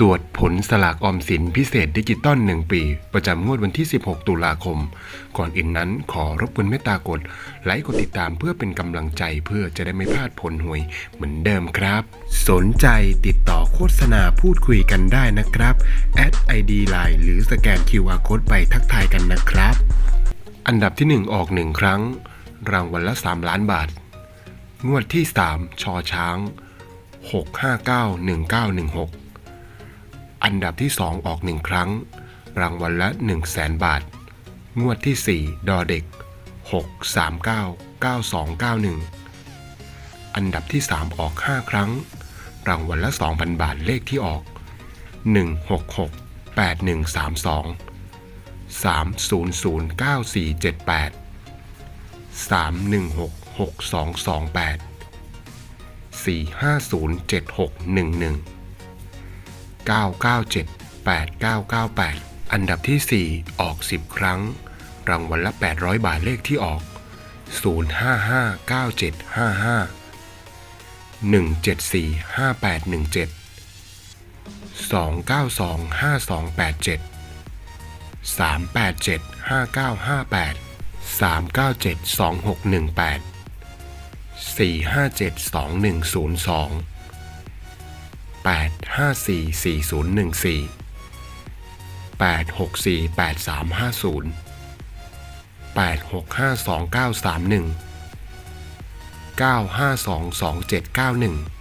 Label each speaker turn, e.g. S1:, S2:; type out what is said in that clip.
S1: ตรวจผลสลากออมสินพิเศษดิจิตอล1 ปี ประจำงวดวันที่ 16 ตุลาคม ก่อนอื่นนั้นขอรบกวนเมตตากด ไลค์กดติดตามเพื่อเป็นกำลังใจเพื่อจะได้ไม่พลาดผลหวยเหมือนเดิมครับ สนใจติดต่อโฆษณาพูดคุยกันได้นะครับแอด ID Line หรือสแกน QR Code ไปทักทายกันนะครับ อันดับที่ 1 ออก 1 ครั้ง รางวัลละ 3 ล้านบาท งวดที่ 3 ชอช้าง 6591916 อันดับที่ 2 ออก 1 ครั้ง รางวัลละ 1 0 0 0 0แบาท งวดที่ 4 ดอเด็ก 6399291 อันดับที่ 3 ออก 5 ครั้ง รางวัลละ 2,000 บาทเลขที่ออก 166 8132 3009478 3166228 4507611 997 8998 อันดับที่ 4 ออก 10 ครั้ง รางวัลละ 800 บาทเลขที่ออก 0559755 174 5817 292 5287 387 5958 397 2618 457